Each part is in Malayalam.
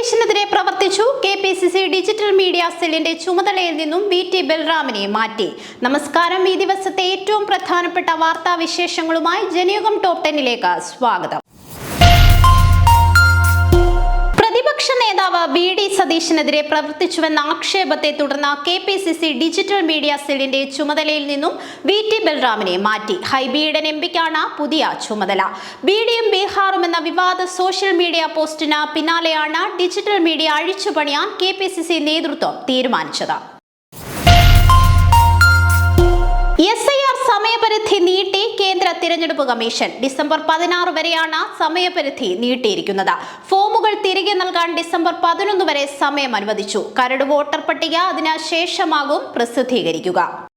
സതീശിനെതിരെ പ്രവർത്തിച്ചു K P C C digital media സെല്ലിന്റെ ചുമതലയിൽ നിന്നും വി ടി ബൽറാമിനെ മാറ്റി. നമസ്കാരം. ഈ ദിവസത്തെ ഏറ്റവും പ്രധാനപ്പെട്ട വാർത്താ വിശേഷങ്ങളുമായി ജനയുഗം ടോപ് ടെന്നിലേക്ക് സ്വാഗതം. ബി ഡി സതീശിനെതിരെ പ്രവർത്തിച്ചുവെന്ന ആക്ഷേപത്തെ തുടർന്ന് K P C C digital media സെല്ലിന്റെ ചുമതലയിൽ നിന്നും വി ടി ബൽറാമിനെ മാറ്റി. ഹൈബിയുടെ എം പിക്കാണ് പുതിയ ചുമതല. ബി ഡിയും ബീഹാറും എന്ന വിവാദ സോഷ്യൽ മീഡിയ പോസ്റ്റിന് പിന്നാലെയാണ് ഡിജിറ്റൽ മീഡിയ അഴിച്ചുപണിയാൻ കെ പി സി സി നേതൃത്വം തീരുമാനിച്ചത്. എസ് ഐ സമയപരിധി നീട്ടി കേന്ദ്ര തിരഞ്ഞെടുപ്പ് കമ്മീഷൻ ഡിസംബർ പതിനാറ് വരെയാണ് സമയപരിധി നീട്ടിയിരിക്കുന്നത്. ഫോമുകൾ തിരികെ നൽകാൻ ഡിസംബർ പതിനൊന്ന് വരെ സമയം അനുവദിച്ചു. കരട് വോട്ടർ പട്ടിക അതിന് ശേഷമാകും പ്രസിദ്ധീകരിക്കുക.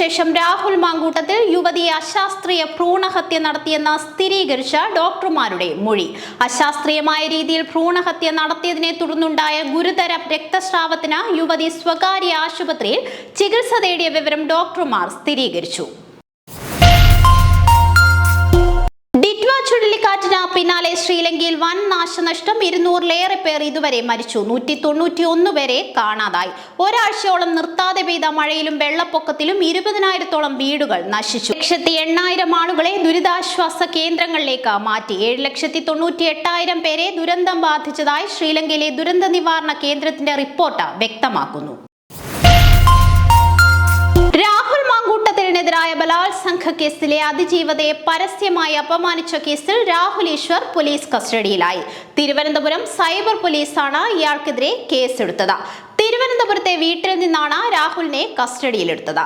ശേഷം രാഹുൽ മാങ്കൂട്ടത്തിൽ യുവതിയെ അശാസ്ത്രീയ ഭ്രൂണഹത്യ നടത്തിയെന്ന് സ്ഥിരീകരിച്ച ഡോക്ടർമാരുടെ മൊഴി. അശാസ്ത്രീയമായ രീതിയിൽ ഭ്രൂണഹത്യ നടത്തിയതിനെ തുടർന്നുണ്ടായ ഗുരുതര രക്തസ്രാവത്തിന് യുവതി സ്വകാര്യ ആശുപത്രിയിൽ ചികിത്സ തേടിയ വിവരം ഡോക്ടർമാർ സ്ഥിരീകരിച്ചു. പിന്നാലെ ശ്രീലങ്കയിൽ വൻ നാശനഷ്ടം ഇരുന്നൂറിലേറെ പേർ ഇതുവരെ മരിച്ചു. നൂറ്റി തൊണ്ണൂറ്റി ഒന്ന് പേരെ കാണാതായി. ഒരാഴ്ചയോളം നിർത്താതെ പെയ്ത മഴയിലും വെള്ളപ്പൊക്കത്തിലും ഇരുപതിനായിരത്തോളം വീടുകൾ നശിച്ചു. ലക്ഷത്തി എണ്ണായിരം ആളുകളെ ദുരിതാശ്വാസ കേന്ദ്രങ്ങളിലേക്ക് മാറ്റി. ഏഴ് ലക്ഷത്തി തൊണ്ണൂറ്റി എട്ടായിരം പേരെ ദുരന്തം ബാധിച്ചതായി ശ്രീലങ്കയിലെ ദുരന്ത നിവാരണ കേന്ദ്രത്തിന്റെ റിപ്പോർട്ട് വ്യക്തമാക്കുന്നു. മാങ്കൂട്ടത്തിനെതിരായ ബലാത്സംഘ കേസിലെ അതിജീവതയെ പരസ്യമായി അപമാനിച്ച കേസിൽ രാഹുൽ ഈശ്വർ പോലീസ് കസ്റ്റഡിയിലായി. തിരുവനന്തപുരം സൈബർ പോലീസാണ് ഇയാൾക്കെതിരെ കേസെടുത്തത്. തിരുവനന്തപുരത്തെ വീട്ടിൽ നിന്നാണ് രാഹുലിനെ കസ്റ്റഡിയിലെടുത്തത്.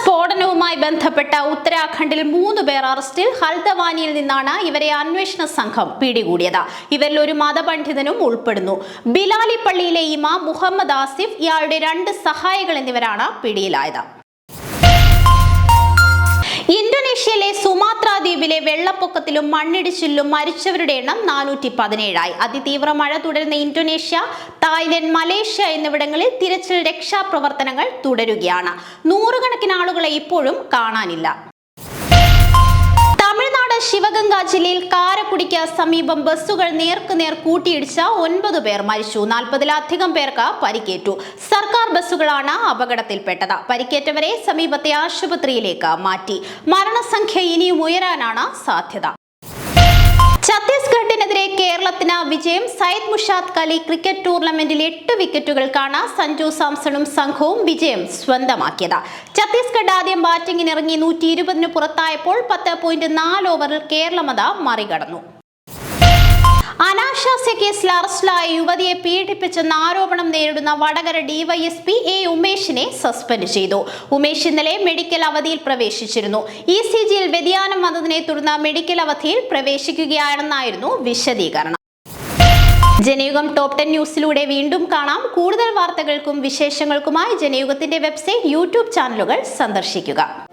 സ്ഫോടനവുമായി ബന്ധപ്പെട്ട ഉത്തരാഖണ്ഡിൽ മൂന്ന് പേർ അറസ്റ്റിൽ ഹൽദവാനിയിൽ നിന്നാണ് ഇവരെ അന്വേഷണ സംഘം പിടികൂടിയത്. ഇവരിൽ ഒരു മതപണ്ഡിതനും ഉൾപ്പെടുന്നു. ബിലാലിപ്പള്ളിയിലെ ഇമാം മുഹമ്മദ് ആസിഫ് ഇയാളുടെ രണ്ട് സഹായികൾ എന്നിവരാണ് പിടിയിലായത്. ദ്വീപിലെ വെള്ളപ്പൊക്കത്തിലും മണ്ണിടിച്ചിലും മരിച്ചവരുടെ എണ്ണം നാനൂറ്റി പതിനേഴായി അതിതീവ്ര മഴ തുടരുന്ന ഇന്തോനേഷ്യ തായ്ലൻഡ് മലേഷ്യ എന്നിവിടങ്ങളിൽ തിരച്ചിൽ രക്ഷാപ്രവർത്തനങ്ങൾ തുടരുകയാണ്. നൂറുകണക്കിന് ആളുകളെ ഇപ്പോഴും കാണാനില്ല. ശിവഗംഗ ജില്ലയിൽ കാരക്കുടിക്ക് സമീപം ബസ്സുകൾ നേർക്കുനേർ കൂട്ടിയിടിച്ച ഒൻപത് പേർ മരിച്ചു. നാൽപ്പതിലധികം പേർക്ക് പരിക്കേറ്റു. സർക്കാർ ബസ്സുകളാണ് അപകടത്തിൽപ്പെട്ടത്. പരിക്കേറ്റവരെ സമീപത്തെ ആശുപത്രിയിലേക്ക് മാറ്റി. മരണസംഖ്യ ഇനിയും ഉയരാനാണ് സാധ്യത. കേരളത്തിന് വിജയം സയ്യിദ് മുഷാദ് കലി ക്രിക്കറ്റ് ടൂർണമെന്റിൽ എട്ട് വിക്കറ്റുകൾക്കാണ് സഞ്ജു സാംസണും സംഘവും വിജയം സ്വന്തമാക്കിയത്. ഛത്തീസ്ഗഡ് ആദ്യം ബാറ്റിംഗിനിറങ്ങി നൂറ്റി ഇരുപതിന് പുറത്തായപ്പോൾ പത്ത് പോയിന്റ് നാല് ഓവറിൽ കേരളമത മറികടന്നു. അനാശാസ്യ കേസിൽ അറസ്റ്റിലായ യുവതിയെ പീഡിപ്പിച്ചെന്ന ആരോപണം നേരിടുന്ന വടകര ഡിവൈഎസ്പി എ ഉമേഷിനെ സസ്പെൻഡ് ചെയ്തു. ഉമേഷ് ഇന്നലെ മെഡിക്കൽ അവധിയിൽ പ്രവേശിച്ചിരുന്നു. ഇ സി ജിയിൽ വ്യതിയാനം വന്നതിനെ തുടർന്ന് മെഡിക്കൽ അവധിയിൽ പ്രവേശിക്കുകയാണെന്നായിരുന്നു വിശദീകരണം. ജനയുഗം ടോപ് ടെൻ ന്യൂസിലൂടെ വീണ്ടും കാണാം. കൂടുതൽ വാർത്തകൾക്കും വിശേഷങ്ങൾക്കുമായി ജനയുഗത്തിന്റെ വെബ്സൈറ്റ് യൂട്യൂബ് ചാനലുകൾ സന്ദർശിക്കുക.